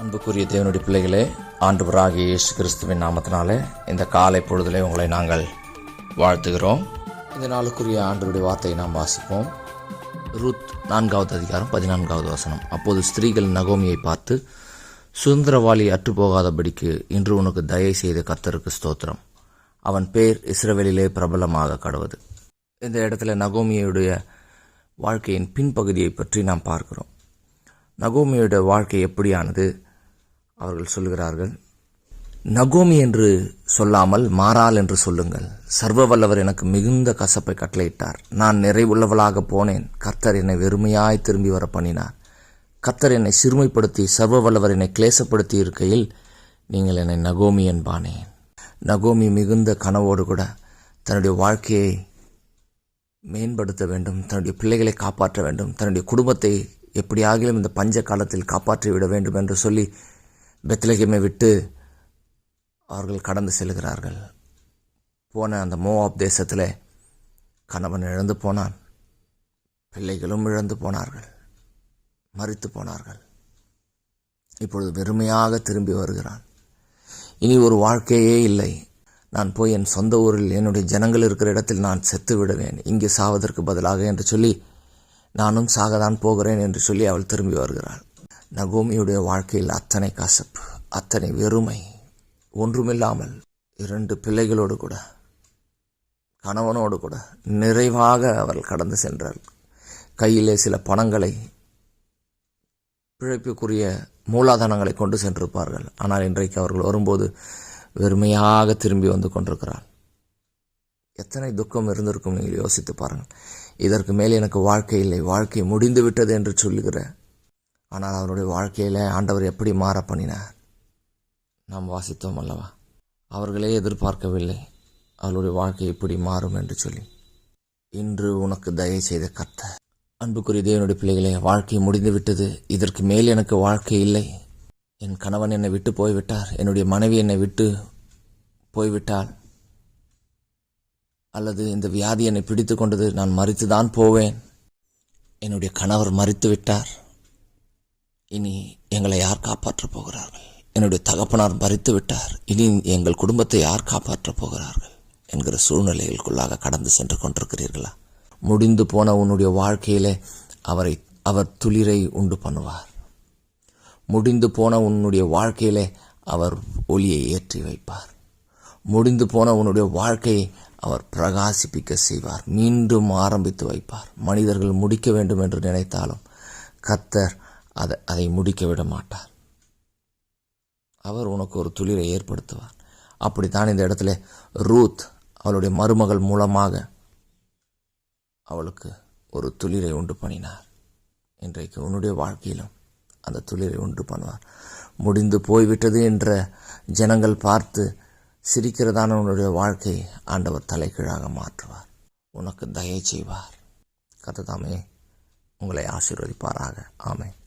அன்புக்குரிய தேவனுடைய பிள்ளைகளே ஆண்டவராகிய இயேசு கிறிஸ்துவின் நாமத்தினாலே இந்த காலை பொழுதிலே உங்களை நாங்கள் வாழ்த்துகிறோம். இந்த நாளுக்குரிய ஆண்டுடைய வார்த்தையை நாம் வாசிப்போம். ரூத் நான்காவது அதிகாரம் பதினான்காவது வசனம். அப்போது ஸ்திரீகள் நகோமியை பார்த்து சுதந்திரவாளி அற்றுப்போகாதபடிக்கு இன்று உனக்கு தயை செய்த கத்தருக்கு ஸ்தோத்திரம். அவன் பேர் இஸ்ரவேலிலே பிரபலமாக கடவுது. இந்த இடத்துல நகோமியுடைய வாழ்க்கையின் பின்பகுதியை பற்றி நாம் பார்க்கிறோம். நகோமியுடைய வாழ்க்கை எப்படியானது? அவர்கள் சொல்கிறார்கள் நகோமி என்று சொல்லாமல் மாறால் என்று சொல்லுங்கள். சர்வ வல்லவர் எனக்கு மிகுந்த கசப்பை கட்டளையிட்டார். நான் நிறைவுள்ளவளாக போனேன். கர்த்தர் என்னை வெறுமையாய் திரும்பி வர பண்ணினார். கர்த்தர் என்னை சிறுமைப்படுத்தி சர்வ வல்லவர் என்னை கிளேசப்படுத்தி இருக்கையில் நீங்கள் என்னை நகோமி என்பானேன் நகோமி மிகுந்த கனவோடு கூட தன்னுடைய வாழ்க்கையை மேம்படுத்த வேண்டும் தன்னுடைய பிள்ளைகளை காப்பாற்ற வேண்டும் தன்னுடைய குடும்பத்தை எப்படியாகிலும் இந்த பஞ்ச காலத்தில் காப்பாற்றி விட வேண்டும் என்று சொல்லி பெத்லகேமை விட்டு அவர்கள் கடந்து செல்கிறார்கள். போன அந்த மோவாப் தேசத்தில் கணவன் இழந்து போனான். பிள்ளைகளும் இழந்து போனார்கள். மறித்து போனார்கள். இப்பொழுது வெறுமையாக திரும்பி வருகிறான். இனி ஒரு வாழ்க்கையே இல்லை. நான் போய் என் சொந்த ஊரில் என்னுடைய ஜனங்கள் இருக்கிற இடத்தில் நான் செத்து விடுவேன். இங்கே சாவதற்கு பதிலாக என்று சொல்லி நானும் சாகதான் போகிறேன் என்று சொல்லி அவள் திரும்பி வருகிறாள். நகோமியுடைய வாழ்க்கையில் அத்தனை கசப்பு அத்தனை வெறுமை ஒன்றுமில்லாமல் இரண்டு பிள்ளைகளோடு கூட கணவனோடு கூட நிறைவாக அவள் கடந்து சென்றாள் கையிலே சில பணங்களை பிழைப்புக்குரிய மூலாதானங்களை கொண்டு சென்றிருப்பார்கள். ஆனால் இன்றைக்கு அவர்கள் வரும்போது வெறுமையாக திரும்பி வந்து கொண்டிருக்கிறாள் எத்தனை துக்கம் இருந்திருக்கும் நீங்கள் யோசித்து பாருங்கள். இதற்கு மேல் எனக்கு வாழ்க்கை இல்லை வாழ்க்கை முடிந்து விட்டது என்று சொல்லுகிற ஆனால் அவருடைய வாழ்க்கையில் ஆண்டவர் எப்படி மாற பண்ணினார்? நாம் வாசித்தோம் அல்லவா? அவர்களே எதிர்பார்க்கவில்லை அவருடைய வாழ்க்கை எப்படி மாறும் என்று சொல்லி. இன்று உனக்கு தயவு செய்த கத்த அன்புக்குரிய தேவனுடைய பிள்ளைகளே வாழ்க்கை முடிந்து விட்டது. இதற்கு மேல் எனக்கு வாழ்க்கை இல்லை. என் கணவன் என்னை விட்டு போய்விட்டார். என்னுடைய மனைவி என்னை விட்டு போய்விட்டால் அல்லது இந்த வியாதி என்னை பிடித்து கொண்டது நான் மறித்துதான் போவேன். என்னுடைய கணவர் மறித்து விட்டார். இனி எங்களை யார் காப்பாற்றப் போகிறார்கள்? என்னுடைய தகப்பனார் மறித்து விட்டார். இனி எங்கள் குடும்பத்தை யார் காப்பாற்றப் போகிறார்கள்? என்கிற சூழ்நிலைகளுக்குள்ளாக கடந்து சென்று கொண்டிருக்கிறீர்களா? முடிந்து போன உன்னுடைய வாழ்க்கையிலே அவரை அவர் துளிரை உண்டு பண்ணுவார். முடிந்து போன உன்னுடைய வாழ்க்கையிலே அவர் ஒளியை ஏற்றி வைப்பார். முடிந்து போன உன்னுடைய வாழ்க்கையை அவர் பிரகாசிப்பிக்க செய்வார். மீண்டும் ஆரம்பித்து வைப்பார். மனிதர்கள் முடிக்க வேண்டும் என்று நினைத்தாலும் கத்தர் அதை அதை முடிக்க விட மாட்டார். அவர் உனக்கு ஒரு துளிரை ஏற்படுத்துவார். அப்படித்தான் இந்த இடத்துல ரூத் அவளுடைய மருமகள் மூலமாக அவளுக்கு ஒரு துளிரை உண்டு பண்ணினார். இன்றைக்கு உன்னுடைய வாழ்க்கையிலும் அந்த துளிரை உண்டு பண்ணுவார். முடிந்து போய்விட்டது என்ற ஜனங்கள் பார்த்து சிரிக்கிறதான உன்னுடைய வாழ்க்கை ஆண்டவர் தலைகீழாக மாற்றுவார். உனக்கு தயை செய்வார். கத்ததாமே உங்களை ஆசீர்வதிப்பாராக. ஆமை